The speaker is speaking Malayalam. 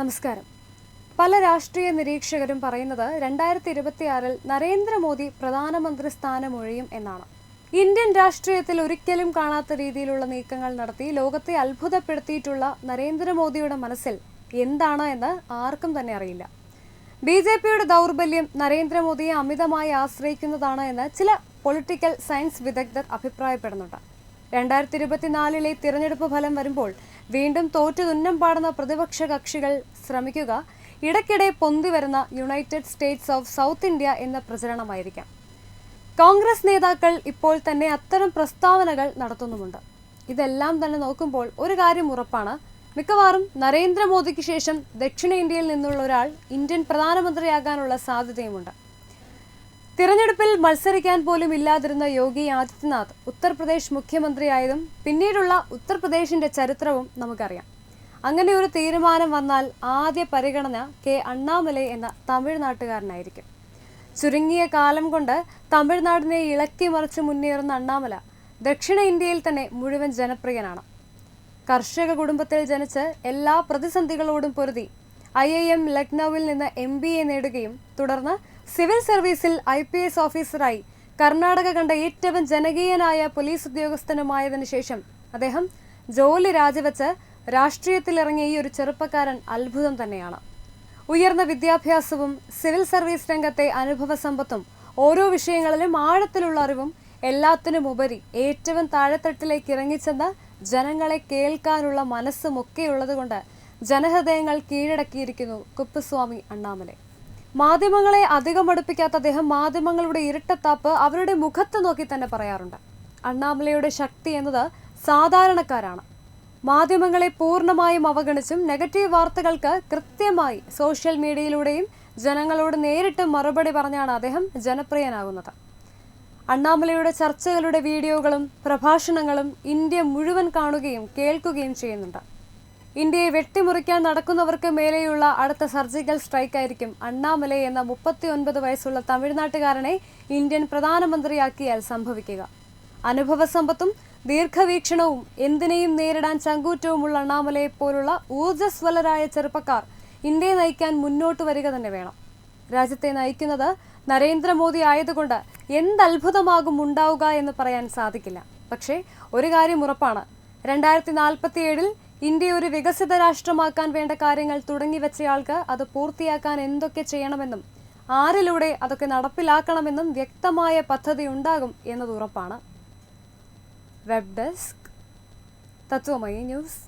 നമസ്കാരം. പല രാഷ്ട്രീയ നിരീക്ഷകരും പറയുന്നത് രണ്ടായിരത്തി ഇരുപത്തിയാറിൽ നരേന്ദ്രമോദി പ്രധാനമന്ത്രി സ്ഥാനമൊഴിയും എന്നാണ്. ഇന്ത്യൻ രാഷ്ട്രീയത്തിൽ ഒരിക്കലും കാണാത്ത രീതിയിലുള്ള നീക്കങ്ങൾ നടത്തി ലോകത്തെ അത്ഭുതപ്പെടുത്തിയിട്ടുള്ള നരേന്ദ്രമോദിയുടെ മനസ്സിൽ എന്താണ് എന്ന് ആർക്കും തന്നെ അറിയില്ല. ബി ജെ പിയുടെ ദൗർബല്യം നരേന്ദ്രമോദിയെ അമിതമായി ആശ്രയിക്കുന്നതാണ് എന്ന് ചില പൊളിറ്റിക്കൽ സയൻസ് വിദഗ്ധർ അഭിപ്രായപ്പെടുന്നുണ്ട്. രണ്ടായിരത്തി ഇരുപത്തിനാലിലെ തിരഞ്ഞെടുപ്പ് ഫലം വരുമ്പോൾ വീണ്ടും തോറ്റു തുന്നം പാടുന്ന പ്രതിപക്ഷ കക്ഷികൾ ശ്രമിക്കുക. ഇടയ്ക്കിടെ പൊന്തി വരുന്ന United States of South India എന്ന പ്രചരണമായിരിക്കാം. കോൺഗ്രസ് നേതാക്കൾ ഇപ്പോൾ തന്നെ അത്തരം പ്രസ്താവനകൾ നടത്തുന്നുമുണ്ട്. ഇതെല്ലാം തന്നെ നോക്കുമ്പോൾ ഒരു കാര്യം ഉറപ്പാണ്. മിക്കവാറും നരേന്ദ്രമോദിക്ക് ശേഷം ദക്ഷിണേന്ത്യയിൽ നിന്നുള്ള ഒരാൾ ഇന്ത്യൻ പ്രധാനമന്ത്രിയാകാനുള്ള സാധ്യതയുമുണ്ട്. തിരഞ്ഞെടുപ്പിൽ മത്സരിക്കാൻ പോലും ഇല്ലാതിരുന്ന യോഗി ആദിത്യനാഥ് ഉത്തർപ്രദേശ് മുഖ്യമന്ത്രിയായതും പിന്നീടുള്ള ഉത്തർപ്രദേശിന്റെ ചരിത്രവും നമുക്കറിയാം. അങ്ങനെ ഒരു തീരുമാനം വന്നാൽ ആദ്യ പരിഗണന കെ അണ്ണാമലൈ എന്ന തമിഴ്നാട്ടുകാരനായിരിക്കും. ചുരുങ്ങിയ കാലം കൊണ്ട് തമിഴ്നാടിനെ ഇളക്കി മറിച്ച് മുന്നേറുന്ന അണ്ണാമല ദക്ഷിണ ഇന്ത്യയിൽ തന്നെ മുഴുവൻ ജനപ്രിയനാണ്. കർഷക കുടുംബത്തിൽ ജനിച്ച് എല്ലാ പ്രതിസന്ധികളോടും പൊരുതി ഐ ഐ എം ലക്നൌവിൽ നിന്ന് എം ബി എ നേടുകയും തുടർന്ന് സിവിൽ സർവീസിൽ ഐ പി എസ് ഓഫീസറായി കർണാടക കണ്ട ഏറ്റവും ജനകീയനായ പോലീസ് ഉദ്യോഗസ്ഥനുമായതിനു ശേഷം അദ്ദേഹം ജോലി രാജിവെച്ച് രാഷ്ട്രീയത്തിലിറങ്ങിയ ഈ ഒരു ചെറുപ്പക്കാരൻ അത്ഭുതം തന്നെയാണ്. ഉയർന്ന വിദ്യാഭ്യാസവും സിവിൽ സർവീസ് രംഗത്തെ അനുഭവ സമ്പത്തും ഓരോ വിഷയങ്ങളിലും ആഴത്തിലുള്ള അറിവും എല്ലാത്തിനും ഉപരി ഏറ്റവും താഴെത്തട്ടിലേക്ക് ഇറങ്ങിച്ചെന്ന് ജനങ്ങളെ കേൾക്കാനുള്ള മനസ്സുമൊക്കെയുള്ളതുകൊണ്ട് ജനഹൃദയങ്ങൾ കീഴടക്കിയിരിക്കുന്നു കുപ്പസ്വാമി അണ്ണാമലൈ. മാധ്യമങ്ങളെ അധികം അടുപ്പിക്കാത്ത അദ്ദേഹം മാധ്യമങ്ങളുടെ ഇരട്ടത്താപ്പ് അവരുടെ മുഖത്ത് നോക്കി തന്നെ പറയാറുണ്ട്. അണ്ണാമലയുടെ ശക്തി എന്നത് സാധാരണക്കാരാണ്. മാധ്യമങ്ങളെ പൂർണമായും അവഗണിച്ചും നെഗറ്റീവ് വാർത്തകൾക്ക് കൃത്യമായി സോഷ്യൽ മീഡിയയിലൂടെയും ജനങ്ങളോട് നേരിട്ട് മറുപടി പറഞ്ഞാണ് അദ്ദേഹം ജനപ്രിയനാകുന്നത്. അണ്ണാമലയുടെ ചർച്ചകളുടെ വീഡിയോകളും പ്രഭാഷണങ്ങളും ഇന്ത്യ മുഴുവൻ കാണുകയും കേൾക്കുകയും ചെയ്യുന്നുണ്ട്. ഇന്ത്യയെ വെട്ടിമുറിക്കാൻ നടക്കുന്നവർക്ക് മേലെയുള്ള അടുത്ത സർജിക്കൽ സ്ട്രൈക്ക് ആയിരിക്കും അണ്ണാമലൈ എന്ന മുപ്പത്തി ഒൻപത് വയസ്സുള്ള തമിഴ്നാട്ടുകാരനെ ഇന്ത്യൻ പ്രധാനമന്ത്രിയാക്കിയാൽ സംഭവിക്കുക. അനുഭവ സമ്പത്തും ദീർഘവീക്ഷണവും എന്തിനേയും നേരിടാൻ ചങ്കൂറ്റവുമുള്ള അണ്ണാമലയെ പോലുള്ള ഊർജസ്വലരായ ചെറുപ്പക്കാർ ഇന്ത്യയെ നയിക്കാൻ മുന്നോട്ട് വരിക തന്നെ വേണം. രാജ്യത്തെ നയിക്കുന്നത് നരേന്ദ്രമോദി ആയതുകൊണ്ട് എന്തത്ഭുതമാകും ഉണ്ടാവുക എന്ന് പറയാൻ സാധിക്കില്ല. പക്ഷേ ഒരു കാര്യം ഉറപ്പാണ്. രണ്ടായിരത്തി നാൽപ്പത്തിയേഴിൽ ഇന്ത്യ ഒരു വികസിത രാഷ്ട്രമാക്കാൻ വേണ്ട കാര്യങ്ങൾ തുടങ്ങിവെച്ചയാൾക്ക് അത് പൂർത്തിയാക്കാൻ എന്തൊക്കെ ചെയ്യണമെന്നും ആരിലൂടെ അതൊക്കെ നടപ്പിലാക്കണമെന്നും വ്യക്തമായ പദ്ധതി ഉണ്ടാകും എന്നത് ഉറപ്പാണ്. Web desk Tatwamayi news.